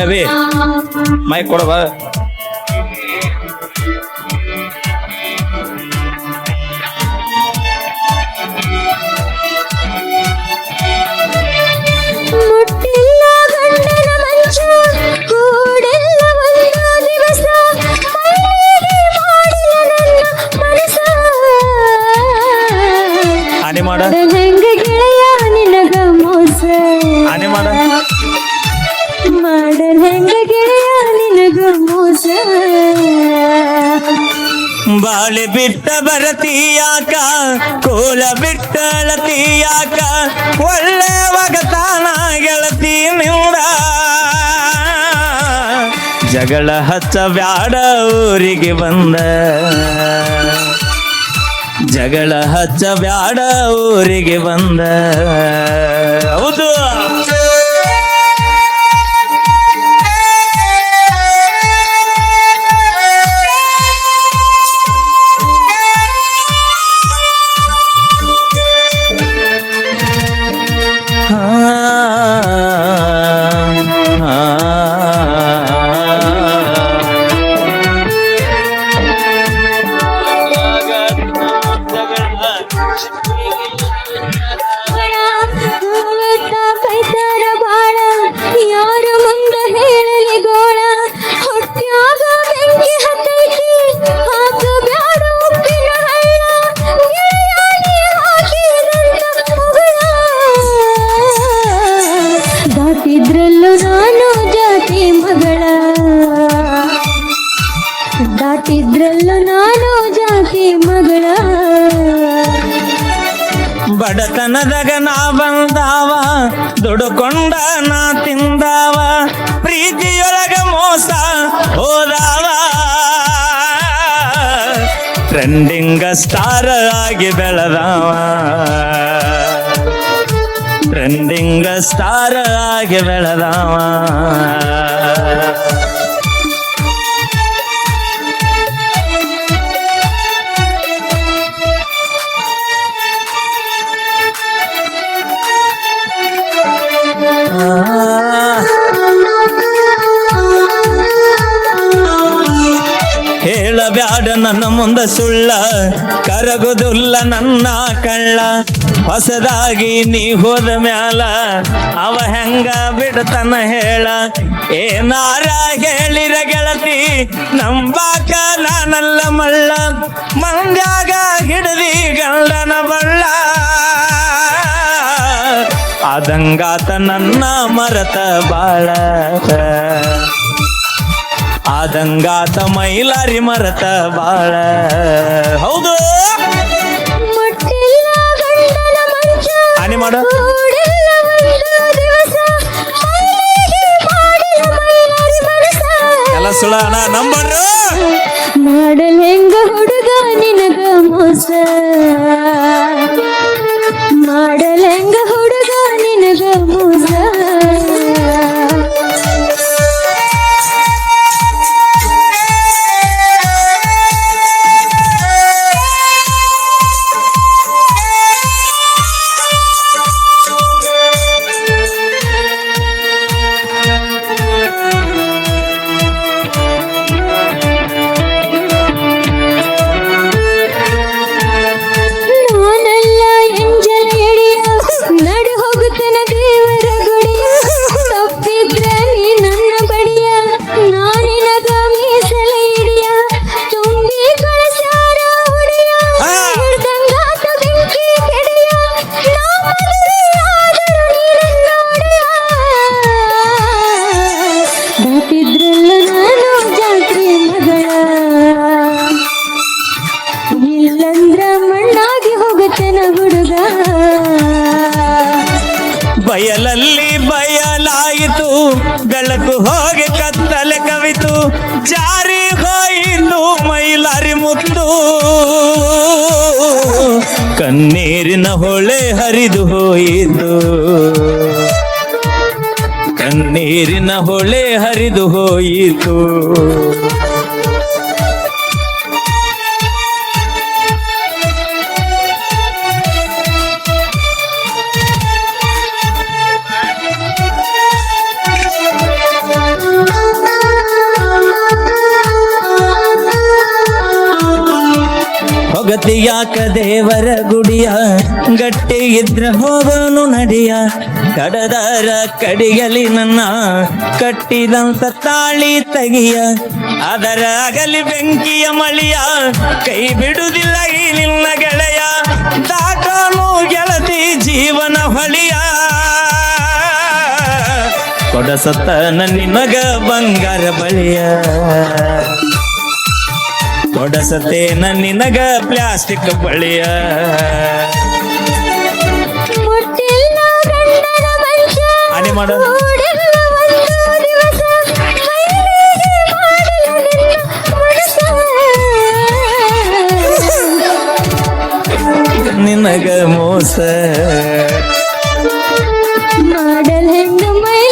ಅವಿ ಮೈಕ್ ಕೊಡಬ ಮಾಡಲ್ ಹೆಂಗ ಗೆಳೆಯ, ನಿನಗ ಮೋಸ. ಬಾಳೆ ಬಿಟ್ಟ ಬರತೀಯಾಕ, ಕೋಲ ಬಿಟ್ಟ ಅಳತೀಯಾಕ, ಒಳ್ಳೆ ಒಗತಾನ ಗೆಳತಿ ನಿಂದ. ಜಗಳ ಹಚ್ಚ ಬ್ಯಾಡ ಊರಿಗೆ ಬಂದ. ಜಗಳ ಹಚ್ಚ ಬ್ಯಾಡ ಊರಿಗೆ ಬಂದ. ಹೌದು. ஆ ನಾನು ಜಾತಿ ಮಗಳ. ಬಡತನದಾಗ ನಾ ಬಂದಾವ, ದುಡುಕೊಂಡ ನಾ ತಿಂದಾವ, ಪ್ರೀತಿಯೊಳಗ ಮೋಸ ಹೋದಾವ. ಟ್ರೆಂಡಿಂಗ ಸ್ಟಾರ್ ಆಗಿ ಬೆಳೆದಾವ. ಟ್ರೆಂಡಿಂಗ ಸ್ಟಾರ್ ಆಗಿ ಬೆಳೆದಾವ. ಹೇಳಬ್ಯಾಡ ನನ್ನ ಮುಂದ ಸುಳ್ಳ, ಕರಗುದುಲ್ಲ ನನ್ನ ಕಳ್ಳ. ಹೊಸದಾಗಿ ನೀ ಹೋದ ಮ್ಯಾಲ, ಅವ ಹೆಂಗ ಬಿಡತನ ಹೇಳ. ಏನಾರ ಹೇಳಿರ ಗೆಳತಿ, ನಂಬಾಕ ನಾನಲ್ಲ ಮಳ್ಳ. ಮಂದ್ಯಾಗ ಹಿಡದಿ ಗಂಡನ ಬಳ್ಳ. ಆದಂಗಾತ ನನ್ನ ಮರತ ಬಾಳ. ಆದಂಗಾತ ಮೈಲಾರಿ ಮರತ ಬಾಳ. ಹೌದು. ಮುಟ್ಟಿಲ್ಲ ಗಂಡನ ಮಂಚ. ಆನೆ ಮಾಡ. ಕೂಡಿಲ್ಲ ಒಂದು ದಿವಸ. ಮೈಲಿಗೆ ಮಾಡಿಲ್ಲ ಮೈಲಾರಿ ಮನಸ. ಎಲ್ಲ ಸುಳ ಅಣ್ಣ ನಂಬರ್ ಮಾಡಲ್ ಹೆಂಗ ಹುಡುಗ ನಿನಗ ಮೋಸ. ಹುಡುಗ ಬಯಲಲ್ಲಿ ಬಯಲಾಯಿತು, ಬೆಳಕು ಹೋಗಿ ಕತ್ತಲೆ ಕವಿತು, ಜಾರಿ ಹೋಯಿತು ಮೈಲಾರಿ ಮುತ್ತು. ಕಣ್ಣೀರಿನ ಹೊಳೆ ಹರಿದು ಹೋಯಿತು. ಕಣ್ಣೀರಿನ ಹೊಳೆ ಹರಿದು ಹೋಯಿತು. ಯಾಕ ದೇವರ ಗುಡಿಯ, ಗಟ್ಟಿ ಇದ್ರ ಹೋಗೋನು ನಡಿಯ ಕಡದರ ಕಡಿಗಲಿ ನನ್ನ, ಕಟ್ಟಿದಂತ ತಾಳಿ ತಗಿಯ ಅದರ ಅಗಲಿ ಬೆಂಕಿಯ ಮಳಿಯ, ಕೈ ಬಿಡುವುದಿಲ್ಲ ಈ ನಿನ್ನ ಗೆಳೆಯ, ದಾಟನು ಗೆಳತಿ ಜೀವನ ಹೊಳಿಯ. ಕೊಡಸತ್ತ ನಿಮಗ ಬಂಗಾರ ಬಳಿಯ. ಕೊಡಸತೇನ ನಿನಗ ಪ್ಲಾಸ್ಟಿಕ್ ಬಳಿಯ ಮಾಡು. ನಿನ್ನ ನಿನಗ ಮೋಸ. ಮಾಡಲ್ ಹೆಣ್ಣು ಮೈಲರಿ